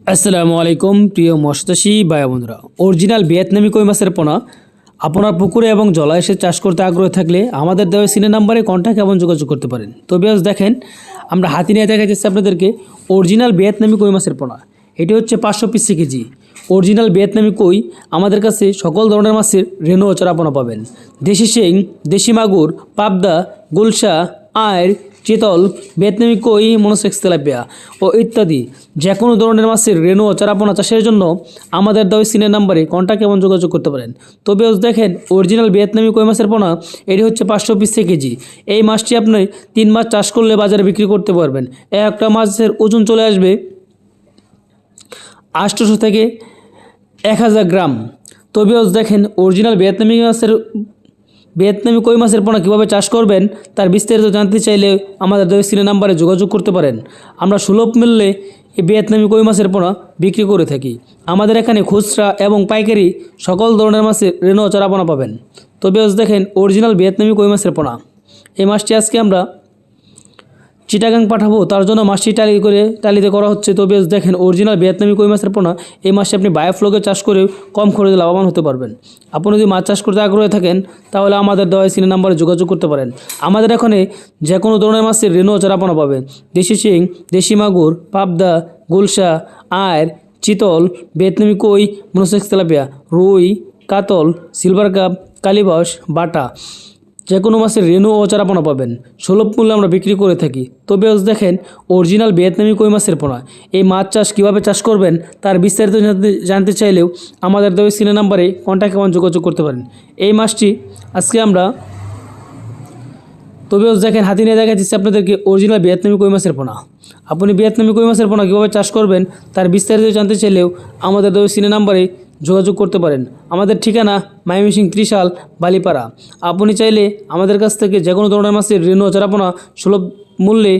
আসসালামু আলাইকুম, প্রিয় মৎস্যচাষী ভাই বন্ধুরা। অরিজিনাল ভিয়েতনামি কই মাছের পোনা? আপনার পুকুরে এবং জলাশয়ে চাষ করতে আগ্রহ থাকলে আমাদের দেওয়া সিনে নাম্বারে কন্ট্যাক্ট এবং যোগাযোগ করতে পারেন। তো বেশ দেখেন, আমরা হাতি নিয়ে দেখা যাচ্ছে আপনাদেরকে অরিজিনাল ভিয়েতনামি কই মাছের পোনা। এটি হচ্ছে পাঁচশো পিস কেজি। অরিজিনাল ভিয়েতনামি কই আমাদের কাছে সকল ধরনের মাছের রেণু ও চারাপোনা পাবেন। দেশি শিং, দেশি মাগুর, পাবদা, গুলশা আয়ের চিতল ভিয়েতনামি কই মনোসেক্স তেলাপিয়া ও ইত্যাদি। যে কোনো ধরনের মাছের রেণু ও চারাপোনা চাষের জন্য আমাদের দাওয়া সিনের নাম্বারে কন্ট্যাক্ট এবং যোগাযোগ করতে পারেন। তবে দেখেন অরিজিনাল ভিয়েতনামি কই মাছের পোনা, এটি হচ্ছে পাঁচশো পিস কেজি। এই মাছটি আপনি তিন মাস চাষ করলে বাজারে বিক্রি করতে পারবেন। একটা মাছের ওজন চলে আসবে আটশোশো থেকে এক হাজার গ্রাম। তবেও দেখেন অরিজিনাল ভিয়েতনামি মাছের ভিয়েতনামি কই মাছের পোনা কীভাবে চাষ করবেন, তার বিস্তারিত জানতে চাইলে আমাদের দৈস্ক্রিনের নাম্বারে যোগাযোগ করতে পারেন। আমরা সুলভ মূল্যে এই ভিয়েতনামি কই মাছের পোনা বিক্রি করে থাকি। আমাদের এখানে খুচরা এবং পাইকারি সকল ধরনের মাছের রেণু চারাপোনা পাবেন। তবে দেখেন, অরিজিনাল ভিয়েতনামি কই মাছের পোনা। এই মাছটি আজকে আমরা চিটাগাং পাঠাবো, তার জন্য মাছটি টালি করে টালিতে করা হচ্ছে। তো বেশ দেখেন অরিজিনাল ভিয়েতনামি কই মাছের পোনা, এই মাসে আপনি বায়োফ্লগে চাষ করে কম খরচে লাভবান হতে পারবেন। আপনি যদি মাছ চাষ করতে আগ্রহী থাকেন, তাহলে আমাদের দেওয়া সিনে নাম্বারে যোগাযোগ করতে পারেন। আমাদের এখানে যে কোনো ধরনের মাছের রেণু চারাপোনা পাবেন। দেশি শিং, দেশি মাগুর, পাবদা, গুলশা আয়ের চিতল, ভিয়েতনামি কই, মনোসেক্স তেলাপিয়া, রুই, কাতল, সিলভার কাপ, কালিবাস, বাটা। যে কোনো মাছের রেণু ও চারাপোনা পাবেন। সুলভ মূল্যে আমরা বিক্রি করে থাকি। তবে আজ দেখেন, অরিজিনাল ভিয়েতনামি কই মাছের পোনা। এই মাছ চাষ কীভাবে চাষ করবেন, তার বিস্তারিত জানতে চাইলেও আমাদের দেওয়া সিনে নাম্বারে কন্ট্যাক্ট এবং যোগাযোগ করতে পারেন। এই মাছটি আজকে আমরা তবে তবেও দেখেন, হাতি নিয়ে দেখা যাচ্ছে আপনাদেরকে অরিজিনাল ভিয়েতনামি কই মাছের পোনা। আপনি ভিয়েতনামি কই মাছের পোনা কীভাবে চাষ করবেন, তার বিস্তারিত জানতে চাইলেও আমাদের দেওয়া সিনে নাম্বারে যোগাযোগ করতে পারেন। আমাদের ঠিকানা মায়ামিসিং ত্রিশাল, বালিপাড়া। আপনি চাইলে আমাদের কাছ থেকে যে কোনো ধরনের মাছের ঋণ চারাপোনা সুলভ মূল্যে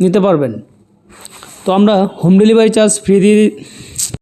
নিতে পারবেন। তো আমরা হোম ডেলিভারি চার্জ ফ্রি দিয়ে